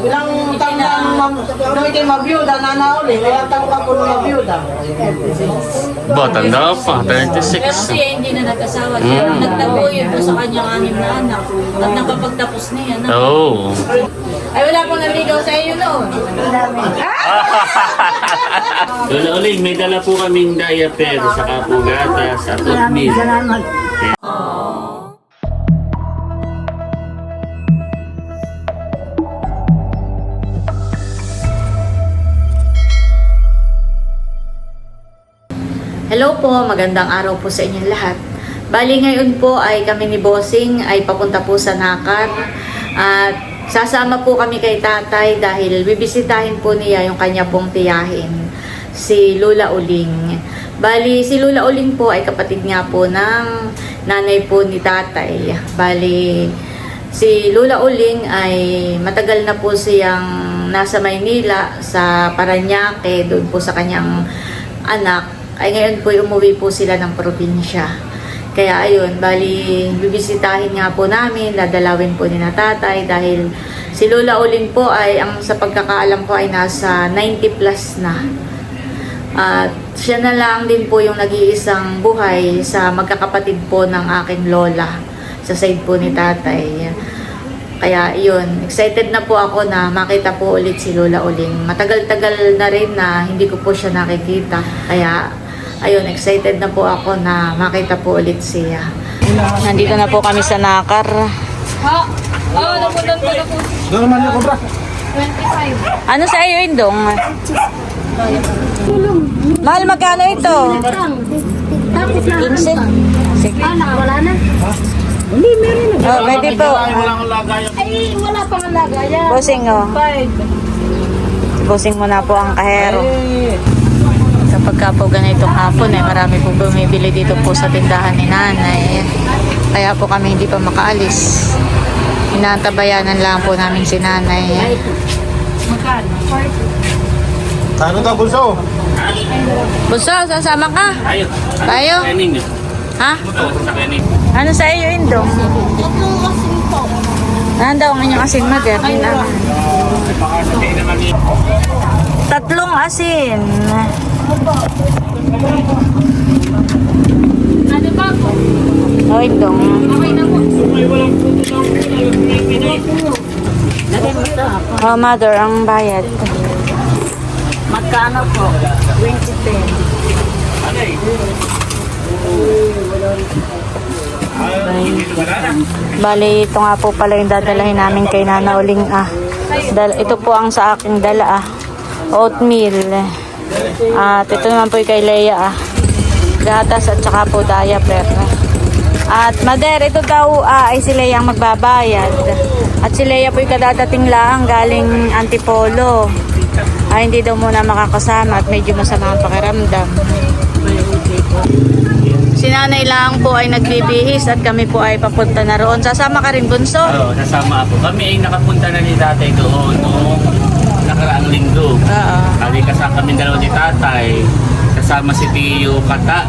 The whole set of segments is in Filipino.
Ilang taon na nung nung ito'y mabiyuda, nanauli. Ilang taon ka po nung mabiyuda. Ba, tanda pa, Pero 36. siya hindi na nag-asawa. Kaya nagtago yun po sa kanyang anim na anak. At nakapagtapos niya. Na. Oo. Ay, wala pong naligaw sa iyo noon. Lola Uling, may dala po kaming diaper, saka po gatas at oatmeal. Salamat. Hello po, magandang araw po sa inyong lahat. Bali ngayon po ay kami ni Bossing ay papunta po sa Nakar. At sasama po kami kay tatay dahil bibisitahin po niya yung kanya pong tiyahin, si Lula Uling. Bali, si Lula Uling po ay kapatid nga po ng nanay po ni tatay. Bali, si Lula Uling ay matagal na po siyang nasa Maynila sa Paranaque, doon po sa kanyang anak ay ngayon po umuwi po sila ng probinsya. Kaya ayun, bali bibisitahin nga po namin, dadalawin po ni na tatay dahil si Lola Uling po ay ang sa pagkakaalam ko ay nasa 90 plus na. At siya na lang din po yung nag-iisang buhay sa magkakapatid po ng aking lola sa side po ni tatay. Kaya yun, excited na po ako na makita po ulit si Lola Uling. Matagal-tagal na rin na hindi ko po siya nakikita. Kaya ayun, excited na po ako na makita po ulit siya. Nandito na po kami sa Nakar. Ha? Oo, napunod ko na po. Doon naman yung kubra. 25. Ano sa iyo, Indong? Mahal, magkano ito? Tapos na. 15? Sige. Ah, wala na. Oh, pwede po. Walang lagayan. Ay, wala pang lagayan. Bossing, oh. 5. Bossing mo na po ang kahero. Kapag ka po ganitong hapon, eh, marami po bumibili dito po sa tindahan ni nanay. Kaya po kami hindi pa makaalis. Inaantabayanan lang po namin si nanay. Magkano? Ano daw, bulso? Bunso, sasama ka? Tayo. Ha? Ito, sa. Ano sa iyo, Indong? Ano daw ang inyong asin, mother? Tatlong asin. Ano ba po? O, Indong. Okay na po. Oh, mother, ang bayad. Magkano po? 20 Bali, ito nga po pala yung dadalahin namin kay Nana Uling ah. Dal ito po ang sa aking dala ah. Oatmeal. At ito naman po kay Leia ah. Gatas at saka po diaper. At Mader, ito daw ah, ay si Leia ang magbabayad. At si Leia po kadadating lang galing Antipolo. Ay hindi daw muna makakasama at medyo masama ang pakiramdam. Si nanay lang po ay nagbibihis at kami po ay papunta na roon. Sasama ka rin, Bunso? Oo, kasama ako. Kami ay nakapunta na ni tatay doon noong nakaraang linggo. Oo. Kami kasama kami dalawa ni tatay. Kasama si Tiyo Kata.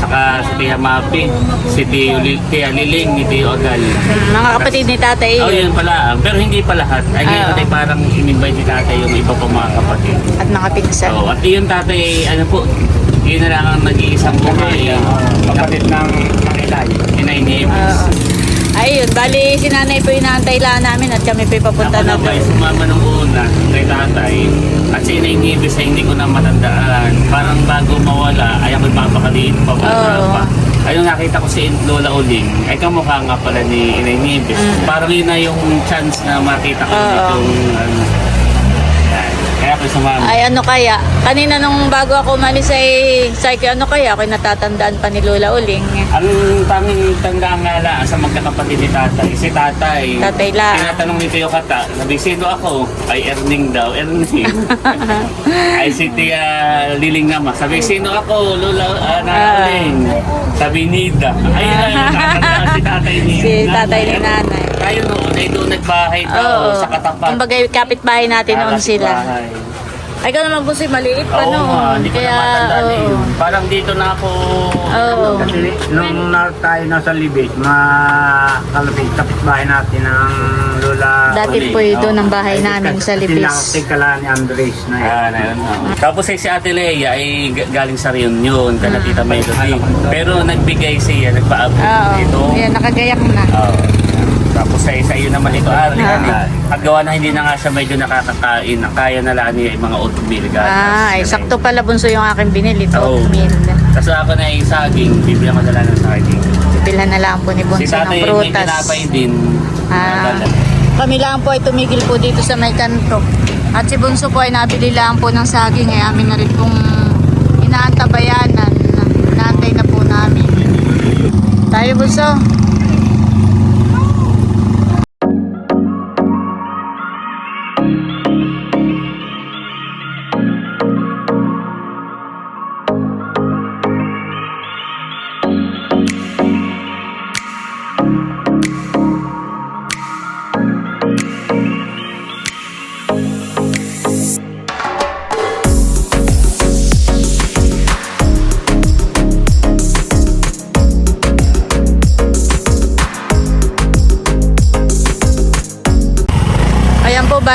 Saka si Tia Mapi. Si Tiyo Li- Tia Liling, ni Tiyo Agal. Mga kapatid ni tatay. Oh, yun pala. Pero hindi pa lahat. Ay, ngayon Oo. ay parang in-invite ni tatay yung iba pang mga kapatid. At mga pinsan. Oo, at yung tatay, ano po, yun na lang ang nag-iisang buhay. Kapatid ng Inay. Inay ni Eves. Oo. Ayun, bali si nanay po inaantay lang namin at kami po papunta Ako na na ba sumama nung una kay tatay at si Inay ni Eves ay hindi ko na matandaan. Parang bago mawala ay ako'y papakaliit pa Oo. pa. Ayun nakita ko si Lola Uling, ay kamukha nga pala ni Inay ni Eves. Parang yun na yung chance na makita ko Mm. Oo. ditong ano. Sumama. Ay ano kaya, kanina nung bago ako umalis ay ko, ano kaya ako'y natatandaan pa ni Lola Uling. Ang tanging tanda nga lang sa magkakapatid ni tatay, si tatay. Tatay lang. Tinatanong ni Tio Kata, sabi, sino ako? Ay, Erning daw, Erning. ay, si Tia Liling naman. Sabi, sino ako? Lola, uh, Nanaling. Sabi, Nida. Ay, ay, tatanda si tatay ni Si tatay ni nanay. Tayo noon, ay doon nagbahay daw Oo. sa katapat. Kumbaga kapitbahay natin noon Ah, sila. kapitbahay. Ay, ikaw naman po si maliit pa Oo no? nga, hindi ko na matanda na oo. yun. Parang dito na ako... Oo. Kasi nung na, tayo nasa Libit, makalapit kapitbahay natin ang Lola Dati Uli. po ito ng bahay Ay, namin sa kasi Libis. Sila, tigkala ni Andres na yun. Ah, na yun. oo. Tapos ay si Ate Leia ay g- galing sa Reunion, kana Tita Melody. Pero nagbigay siya, nagpaabot Oo. dito. Yan, nakagayak na. Oo. Tapos sa sa iyo naman ito, Ari. Ah. At gawa na hindi na nga siya medyo nakakakain, kaya na lang niya yung mga oatmeal gatas. Ah, ay, sakto pala bunso yung aking binili. Oo. Oatmeal. Tapos ako na yung saging, bibigyan ko na lang ng saging. Bilhan na lang po ni Si Bunso ng tatay may prutas. tinapay din. Ah. Nadala. Kami lang po ay tumigil po dito sa may kanto. At si Bunso po ay nabili lang po ng saging. Ay amin na rin pong inaantabayanan. Inaantay na po namin. Tayo Bunso.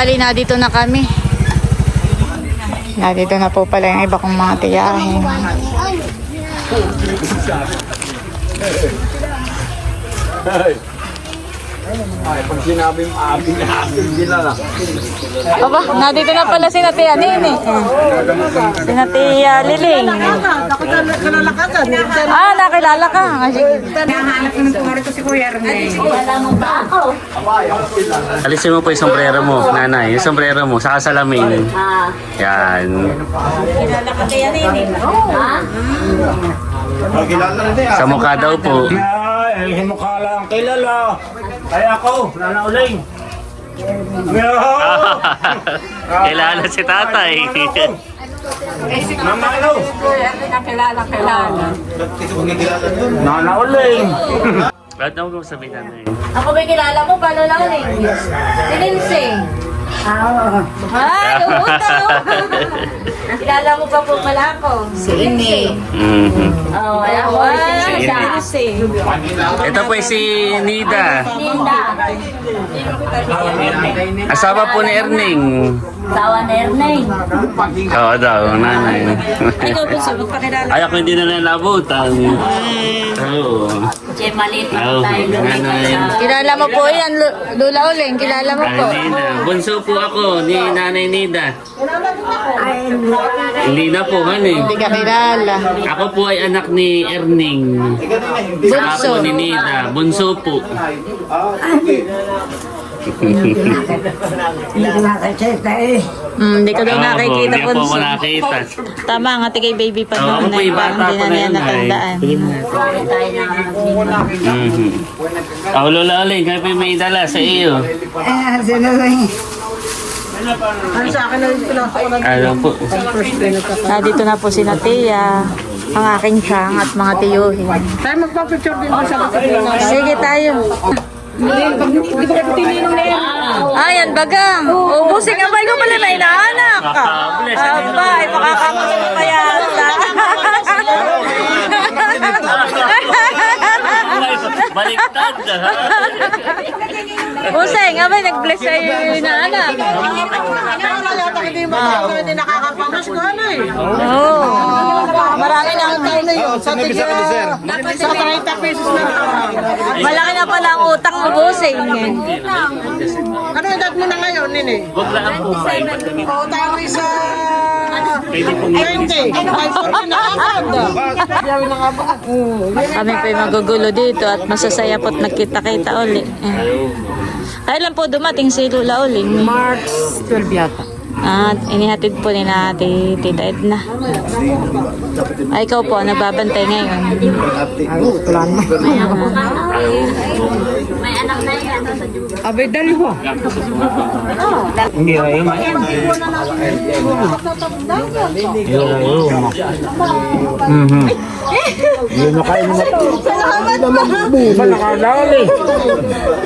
Bali na dito na kami. Na dito na po pala yung iba kong mga tiyahin. Ay, pag sinabi mo abi na abi sila na. Aba, nandito na pala si Natia Nini. Si Natia Liling. Ah, nakilala ka. Ah, sige. Alisin mo po yung sombrero mo, nanay. Yung sombrero mo, saka salamin. Yan. Magkilala na din ah. Sa mukha daw po. Ay, ay, mukha lang kilala. Ay ako, nanauling. Kilala si tatay. Mama hello. Nakilala, kilala. Nanauling. Ba't na huwag mo sabihin nanay? Ako ba kilala mo? Paano lang ulit? Si Lindsay. Ay, utang. kilala mo pa po pala ako. Si Lindsay. Mhm. Oh, Lindsay. Ito po si Nida. Linda. Asawa po ni Erning. Sawa na Ernay. Oo daw, nanay. Ikaw po sa magpakilala. Ay, ako hindi na nalabutan. Oo. Che, maliit Oo, tayo. nanay. Kilala mo po yan, Lu- Lula Uling. Kilala mo po. Ay, Nida. Bunso po ako ni Nanay Nida. Hindi na po, honey. Hindi ka kilala. Ako po ay anak ni Erning. Saka Bunso. po ni Nida. Bunso po. Hmm, hindi ko daw Oo po, nakikita Hindi po. ako nakita. Tama nga, tigay baby pa Oo, noon. ako po eh. yung bata Parang pa Hindi na niya yun, ay. natandaan. Mhm. Ako, Lola Oling, kayo po yung may dala sa iyo. Ano sa akin na yung pinasok na Ano po? Nandito na po si Natia, ang aking siyang at mga tiyuhin. Tayo magpapicture din ba sa Sige tayo. Ayan, bagang. Ubusin nga ba? Ikaw pala na inaanak ka. Aba, ay makakamusin pa yata. Baliktad. Usay nga ba, nag-bless sa iyo yung inaanak. Hindi nakakapamas ko ano eh. Oo. Marami na ang tayo na yun. Sa tigil, sa 30 pesos na. Malaki na pala ang utang mo, busing. Ano yung dad mo na ngayon, Nini? Huwag lang po. O, tayo sa... Pwede po 20. 540 na agad. Sabi na nga ba? Oo. Kami pa yung magugulo dito at masasaya po't nagkita-kita uli. Kailan po dumating si Lula Uling? March 12 yata. At inihatid po ni natin Tita Edna. Ay, ikaw po, nagbabantay ngayon. Abay, dali mo. Hindi na yun. Yun, yun. Mhm. Yun na kayo na. Salamat po. Ba nakadali?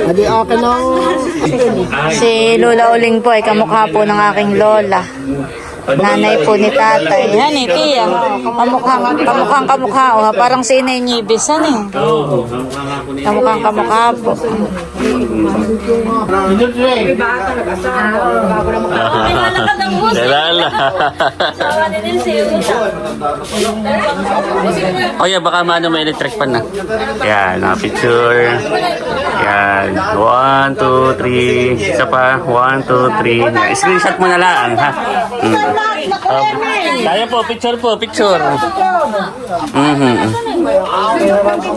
Adi akin ang Si Lola Uling po ay kamukha po ng aking lola. Nanay po ni tatay. Yan eh, tiya. Kamukhang, kamukhang kamukha. Oh, parang si Inay Nibis. Ano eh? Oo. Kamukhang kamukha po. Dalala. O yan, baka maano may electric pan na. Yan, mga picture. Yan. One, two, three. Isa pa. One, two, three. Screenshot mo na lang, ha? Mm. Um, tayo po, picture po, picture. Mhm.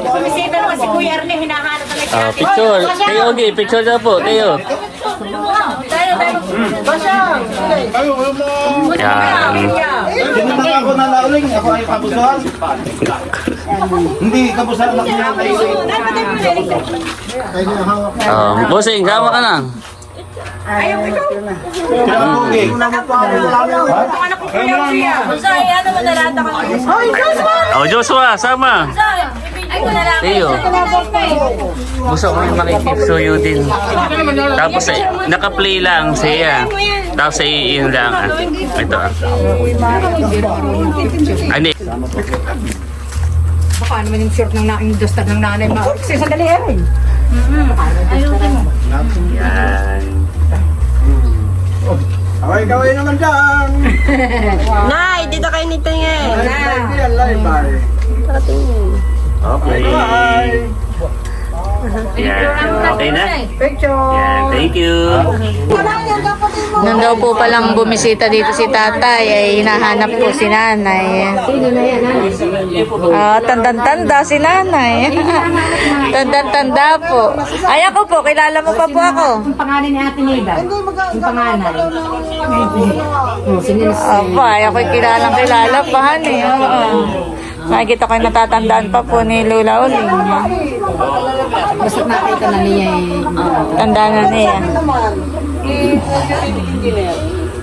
Bumisita naman si Kuya hinahanap na Ah, picture. Teo, okay, picture na po, Teo. Yan. Hindi na ako nalauling, ako ay kabusahan. Hindi, kabusahan ako na Um, bossing, sama ka na. Oh, Joshua, sama. Teo. Gusto ko yung makikip suyo din. Tapos eh, naka-play lang siya. Tapos eh, yun lang. ah. Ito ah. Ano eh. Baka naman yung short ng na yung duster ng nanay mo. Kasi sandali eh. Yan. Okay, gawin naman dyan. Nay, dito kayo nito nga. Yan, live, bye. Okay. Yan. Okay na? Yan. Thank you. Nung daw po palang bumisita dito si tatay, ay hinahanap po si nanay. Ah, tandang-tanda si nanay. tandang-tanda po. Ay ako po, kilala mo pa po ako. Pangalan ni Ate Nida. Yung pangalan. Oh, Aba, ay ako'y kilalang kilala pa, hani. Oo. Nakikita ko yung natatandaan pa po ni Lula Uling. Basta nakita na niya eh. Tanda na niya.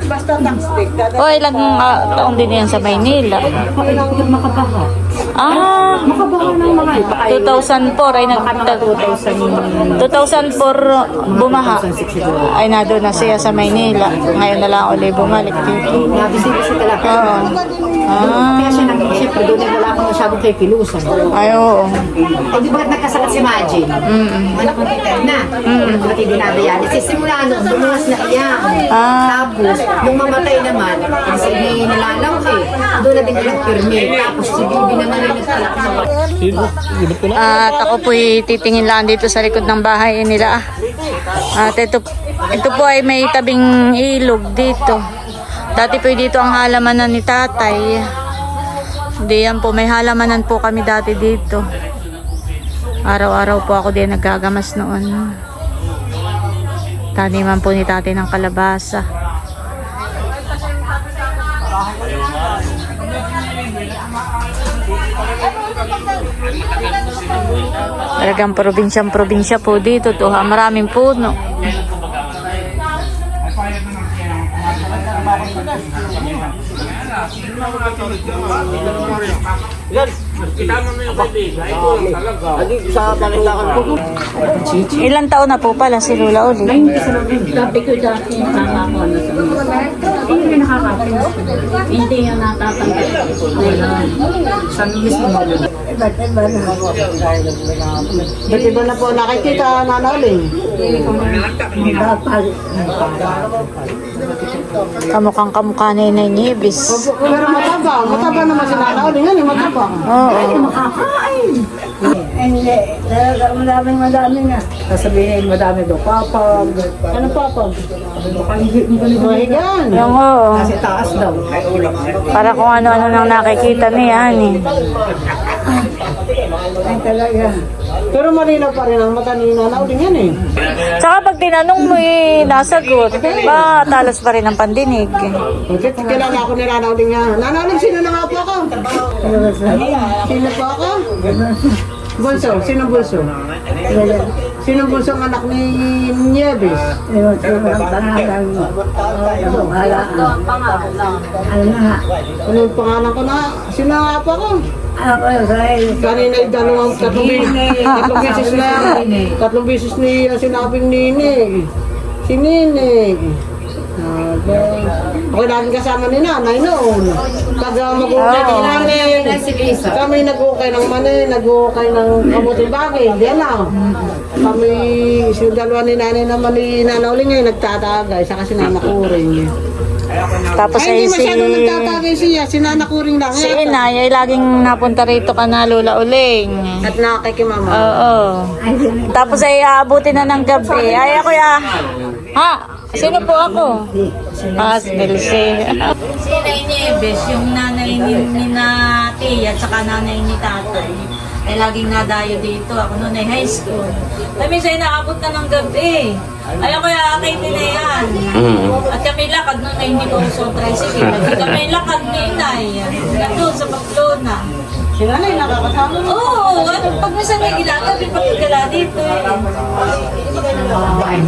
O, ilang ah, taon din yan sa Maynila? Makabaha. Ah, Makabaha ng mga 2004 ay nag 2004 bumaha. Ay nado na siya sa Maynila. Ngayon na lang ulit bumalik dito. Nabisita siya talaga. Oo. Ah, Kaya siya nag siyempre doon ay wala akong masyadong kay Pilusan. ay oo. Eh di ba nagkasakit si Majin? Anak ko na. Mm. Pati dinadialysis. Simula noon, bumuwas na iyan. Ah. Tapos, nung mamatay naman, ang sige nilalaw eh. Doon na din ilang pirmi. Tapos si Bibi naman ay nagtalak At ako po'y titingin lang dito sa likod ng bahay nila. At ito, ito po ay may tabing ilog dito. Dati po dito ang halamanan ni tatay. Diyan po, may halamanan po kami dati dito. Araw-araw po ako din naggagamas noon. Taniman po ni tatay ng kalabasa. Talagang probinsyang probinsya po dito. To, ha? Maraming puno. Ilan taon na po pala si Lula Uli? Sabi ko dati yung ko na sa Hindi nakakapin. Hindi yung natatanggal. Mismo mo. Ba't iba na po nakikita nanauling? Kamukhang kamukha na yun ng Ibis. Pero mataba, mataba naman si nanauling. Yan yung mataba. Oo. Hindi. Talaga madaming madami na. Sasabihin, madami daw papag. Ano pa po? Yan. Yung oo. Kasi taas daw. Para kung ano-ano nang nakikita niya, ni. Ay talaga. Pero malinaw pa rin ang mata ni nanauling yan eh. Tsaka pag tinanong mo eh, nasagot, ba talas pa rin ang pandinig. Bakit kilala ako ni nanauling yan? Nanauling, sino na nga po ako? Sino po ako? Bunso, sino bunso? Sino bunso ang anak ni Nieves? Ewan ko ang pangalan mo. Ano wala. Ano na? Ano yung pangalan ko na? Sino nga po ako? Ako say. Kanina yung dalawang tatlong beses, tatlong beses na, tatlong beses ni ang sinabing ninig. Si Ninig. Aba. Ako lagi kasama ni nanay noon. Pag uh, mag-ukay Oo. ni nanay, kami nag-ukay ng mani, nag-ukay ng kamuting bagay. Hindi na. Kami, si dalawa ni nanay naman ni nanauling ngayon, nagtatagay. Saka si nanakuring. Tapos Ay, ay hindi si... masyadong nagtatagay siya. Si nanakuring lang. Si. Inay ay laging napunta rito ka na Lola Uling. At nakakikimama. Oo. Tapos ay aabutin na ng gabi. Ay, ako ya. Ha? Sino po ako? Ah, si Dulce. si Inay Nieves, yung nanay ni, ni na Tia at saka nanay ni tatay. Ay laging nadayo dito. Ako noon ay high school. Ay, minsan inaabot na ng gabi. Ay, ako ya, kay na yan. Mm. At kami lakad noon ay hindi ko uso tricycle. At kami lakad ni Inay. Nandun sa Pamplona. Si nanay nakakasama. Oo, oh, ano, pag minsan may ginagabi, pagkagala dito eh.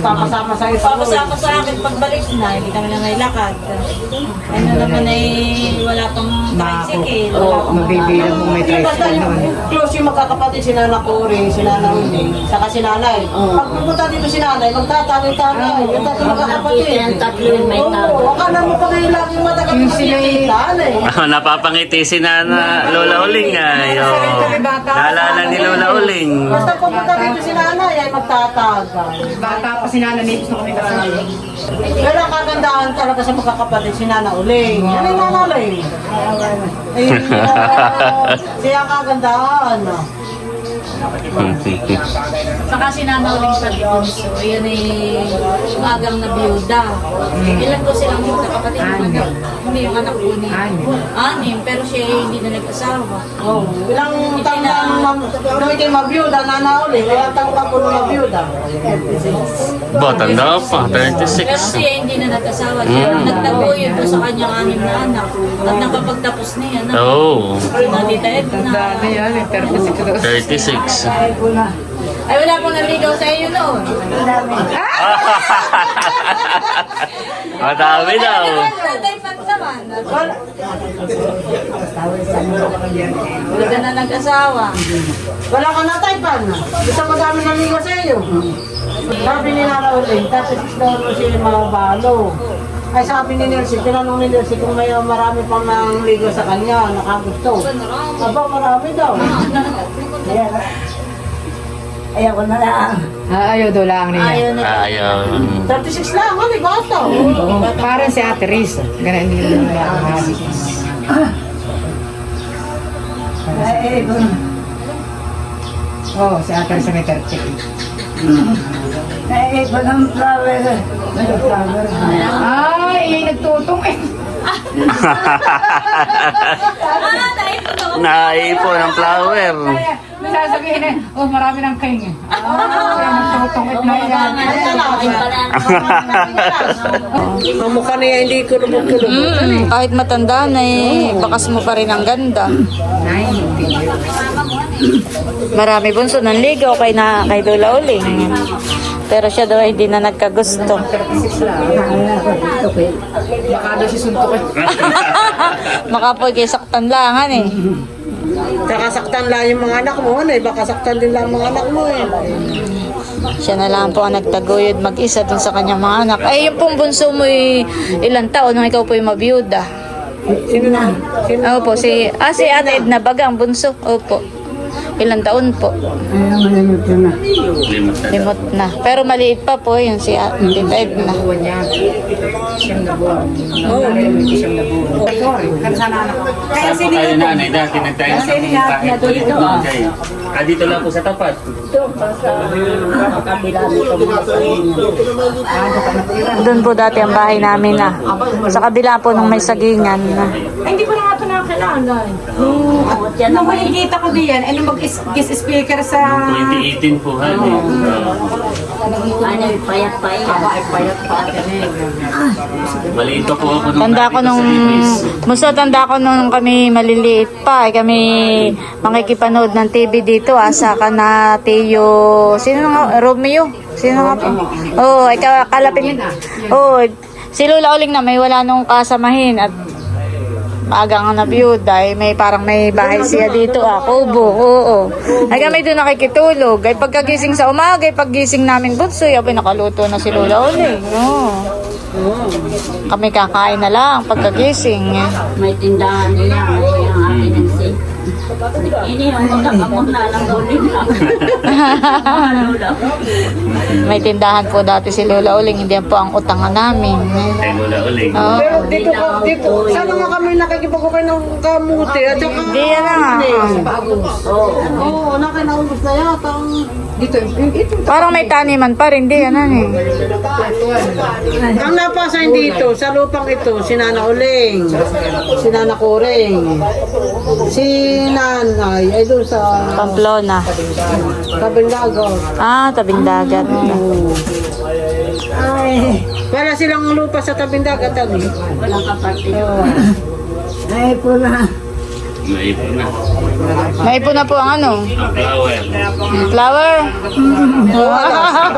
Papasama sa iyo. Papasama sa akin pagbalik na, hindi kami na may lakad. Ano naman ay wala pang tricycle. Oo, mabibilang mo may Basta tricycle yung noon. close yung magkakapatid, si Nana Kuri, si Nana Uling, saka si Nanay. Pag pupunta dito si Nanay, magtatagay-tagay. Yung tatlo magkakapatid. Yung tatlo yung may tao. Oo, akala mo pa ngayon laging matagal yung. Ano eh. Ah, napapangiti si Nana Lola Uling ay. Oh. Naalala ni Lola Uling. Basta pupunta dito si Nanay, ay magtatagay. Bata pa si Nana Nipis na kami kasama. Pero ang kagandahan talaga sa magkakapatid, si Nana Uling. Ano yung Nana Uling? Siya ang kagandahan. Saka sinanauling sa Bunso, yun ay umagang na biyuda. Ilan po silang magkakapatid? Anim. Hindi yung anak ko ni Anim, pero siya ay hindi na nag-asawa. Oh, ilang taon na ikaw mabiyuda, Nana Uling, ilang taon ka po nung mabiyuda? Ba, tanda pa. Pero 36. siya hindi na nag-asawa. Siya Mm. nagtaguyod po sa kanyang anim na anak. At nakapagtapos niya na. Oh, Na tita Edna. Ano yan, eh, 36 daw. 36. Ay, wala pong naligaw sa iyo noon. Madami daw. Tatay pat naman. Wala ka na nag-asawa. Wala ka na taypan. Gusto mo dami ng ligo sa iyo. Sabi ni Nana Uling, tapos daw mo siya mabalo. Ay sabi ni Nelsie, tinanong ni Nelsie kung may marami pang nang ligo sa kanya, nakagusto. Aba, marami daw. Ah, ayaw daw lang niya. Ayaw na. Ayaw. 36 lang, ano, bata. Oo, parang si Ate Riz. Ganun din yung Oh, si Ate Riz may 30. Ay, ay, nagtutong eh. Ah, naipon ako. Naipon ang flower. Kaya, sasabihin eh, oh, marami ng king eh. Ah, nagtutong eh na yan. Ang mukha niya hindi ko lubog-lubog. Mm, kahit matanda na eh, bakas mo pa rin ang ganda. Marami bunso ng ligaw kay na kay Lola Uling. Pero siya daw ay hindi na nagkagusto. Baka daw si suntok eh. Makapoy kay saktan langan eh. Kakasaktan lang yung mga anak mo, ano eh. Baka saktan din lang mga anak mo eh. Siya na lang po ang nagtaguyod mag-isa dun sa kanyang mga anak. Ay, yung pong bunso mo ay ilang taon nung ikaw po yung mabiyuda. Sino na? Sino? Opo, si, ah, si Ate Edna Baga, ang bunso. Opo. Ilang taon po? Limot na. Limot na. Pero maliit pa po yun si Ate Edna. Buwan niya. Siyam na buwan. Oo, siyam na buwan. Ko. Kaya po kayo nanay? Dati nagtayo sa kahit po dito kayo. Ah, dito lang po sa tapat. Doon po dati ang bahay namin na. Sa kabila po nung may sagingan na. Ay, hindi ko na nga ito nakakilala. Nung, nung makikita ko diyan, ay nung mag-guest speaker sa... 2018 po ha. Ano, payat-payat. Ako ay payat pa atin eh. Maliit pa po ako nung Tanda ko nakita nung, sa tanda ko nung kami maliliit pa, eh, kami makikipanood ng TV dito, asa ka na Teo, sino nga, Romeo? Sino nga po? Oo, oh, ikaw, kalapit. Oo, oh, si Lola Uling na may wala nung kasamahin at maaga nga na biyuda, eh, may parang may bahay siya dito ah, kubo, oo. Ay kami doon nakikitulog, ay pagkagising sa umaga, ay paggising namin bunso, ay nakaluto na si Lola Uling, oo. Kami kakain na lang pagkagising. May tindahan nila. May ang akin ng. Ini ang mga kamot na lang nila. Lula. May tindahan po dati si Lola Uling, hindi po ang utangan namin. Kay Lola Uling. Oo. Pero dito, ka- dito, sana nga kami nakikipagkukay ng kamuti at saka... Hindi yan na nga. Oo, oh, nakinaubos na yata. ang- Dito, dito. Parang may taniman pa rin, di yan eh. Ang napasahin dito, sa lupang ito, si Nana Uling, si Nana Kuring, si Nanay, ay doon sa Pamplona. Kabindago. Ah, tabing dagat. Ay, wala silang lupa sa tabing dagat, ano? Walang kapatid. Ay, po na. Naipon na. Naipon na po ang ano, Ang flower. flower.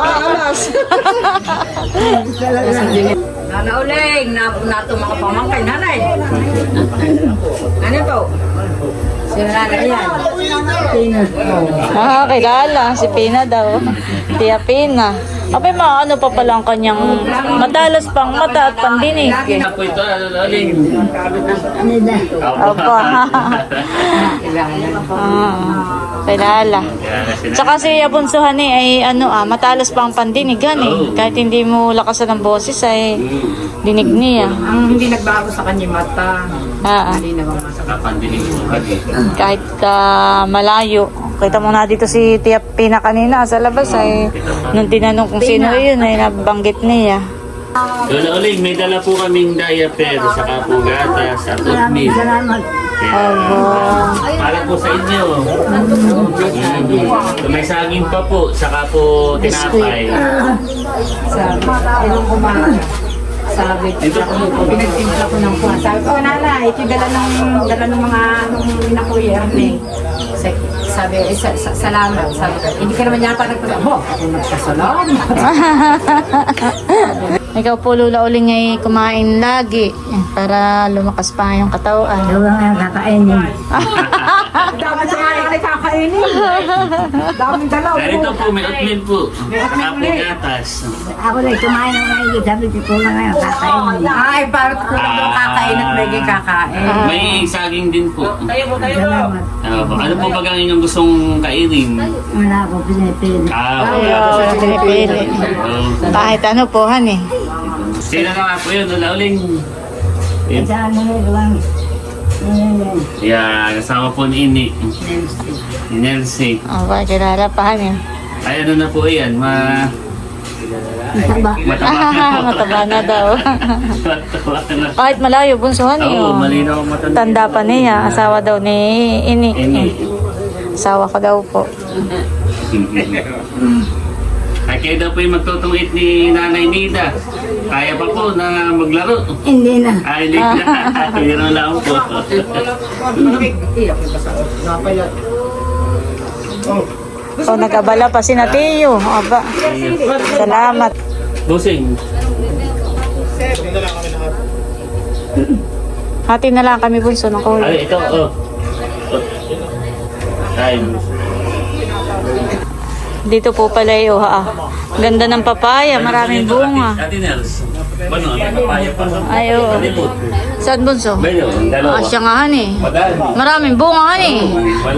Alas. Nana uling, na, nato mga pamangkay, nanay. Ano to? Yan? Ah, kilala. Si Pina daw. Tia Pina. Abay, mga ano pa pala ang kanyang madalas pang mata at pandinig. Ano po ito, Lola Uling? Opo. Ah, kilala. Tsaka si Abunsuhan eh, ay ano ah, matalas pa ang pandinig yan eh. Kahit hindi mo lakasan ng boses ay dinig niya. Ang hindi nagbago sa kanya mata. Ah, ah. Hindi Saka pandinig mo kahit ah, malayo. Kita mo na dito si Tia Pina kanina sa labas ay nung tinanong kung sino yun ay nabanggit niya. Lola Uling, may dala po kaming diaper, saka po gatas, at oatmeal. Aba. Para po sa inyo. Mm. May saging pa po, saka po tinapay. Sabi, ayun ko ba? Sabi, pinagtimpla ko ng puwan. Sabi ko, oh, nana, ito dala ng, dala ng mga, nung inakuya ni. Sabi, eh, sa, sa, salamat. Sabi ko, hindi ka naman yata nagpala. Bo, nagpasalamat. Ikaw po Lula Uling ay kumain lagi para lumakas pa yung katawan. Dami sa mga nakakainin. Daming dalaw. Ganito po, may oatmeal po. Saka po gatas. Ako na kumain ng mga sabi ko po mga kakain. Ay, parang ko lang daw kakain at may kakain. May saging din po. Salamat. Ano po, ano po ba ang inyong gustong kainin? Wala ko pinipili. Ah, Ayaw, pinipili. Oo. Kahit ano po, han eh. Sino na nga po yun, Uling? Yun. Saan mo lang? Yan, kasama po ni Ini. Ni Nelsie. Aba, kilala pa eh. Ay, ano na po yan, ma... Mataba. Mataba na po. Mataba na daw. Mataba na. Kahit malayo, bunsuhan eh. Oo, oh. malinaw ang matanda. Tanda pa niya, asawa daw ni Ini. Ini. Asawa ko daw po. Ay, kayo daw po yung magtutungit ni Nanay Nida. Kaya pa po na maglaro. Hindi na. Ay, hindi na. Biro lang po. So, nag-abala pa si Natiyo. Aba, salamat. Busing. Hati na lang kami bunso ng kuya. Ay, ito, oh. Ay, Dito po pala yung ah. Ganda ng papaya, maraming bunga. Ano. Ay, oo. Saan bunso? Ah, siya nga eh. Madami. Maraming bunga han eh.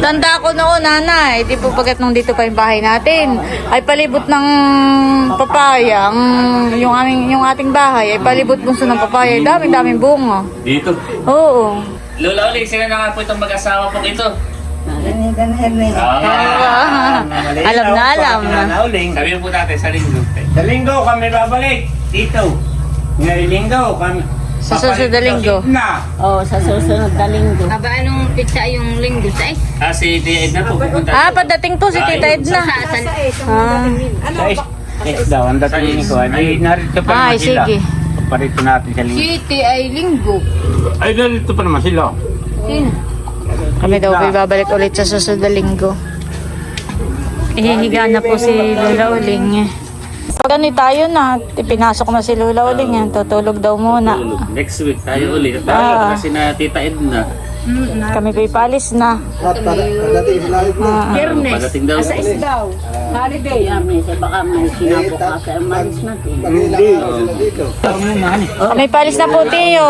Tanda ko noon, nanay. Di po pagkat nung dito pa yung bahay natin. Ay palibot ng papaya. Ang, yung, aming, yung ating bahay ay palibot bunso ng papaya. Daming daming bunga. Dito. Oo. Lola Uling, sila na nga po itong mag-asawa po ito. Ka na Erwin. Ah. alam na alam. Nauling. Sabihin po natin sa linggo. Sa linggo kami babalik. Dito. Ngayong linggo kami. Sa susunod na linggo. Na. Oo, sa susunod na linggo. Aba, anong pizza yung linggo sa Ah, si Tia Edna po pupunta. Ah, padating po si Tita Edna. Ah, Sa is, is daw. Ang dating ko. Ay, narito pa Ay, naman sila. sige. Parito natin sa linggo. City ay linggo. Ay, narito pa naman sila. Kami daw po babalik ulit sa susunod na linggo. Ihihiga na po si Lola Uling. Pag ano tayo na, ipinasok na si Lola Uling yan, tutulog daw muna. Next week tayo ulit. Ah. Kasi na Tita Edna. Kami paalis na. Ah, Biyernes. Pagdating daw. Asa is daw. Holiday. Kaya may sa baka may sinapo ka sa umalis natin. kami paalis na po, Tiyo.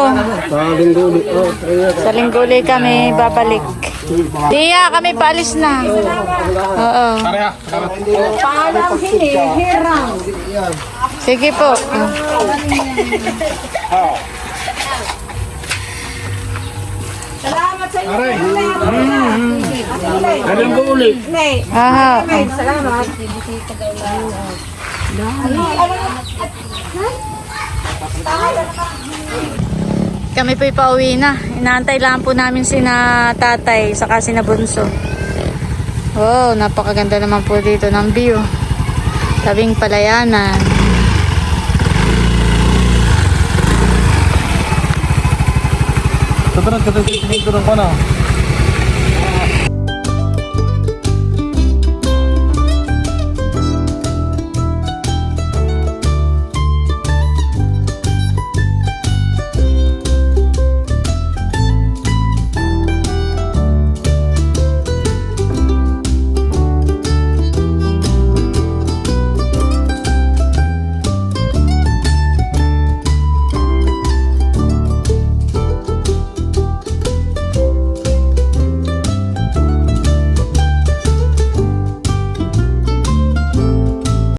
Sa lingguli kami babalik. Tiya, kami paalis na. Oo. Paalam hini, hirang. Sige po. Salamat sa inyo. Ganun ko ulit. Aha. Salamat. Kami po'y pauwi na. Inaantay lang po namin sina tatay saka sina bunso. Wow, napakaganda naman po dito ng view. Tabing palayanan. Ito na, ito na, ito na, ito na,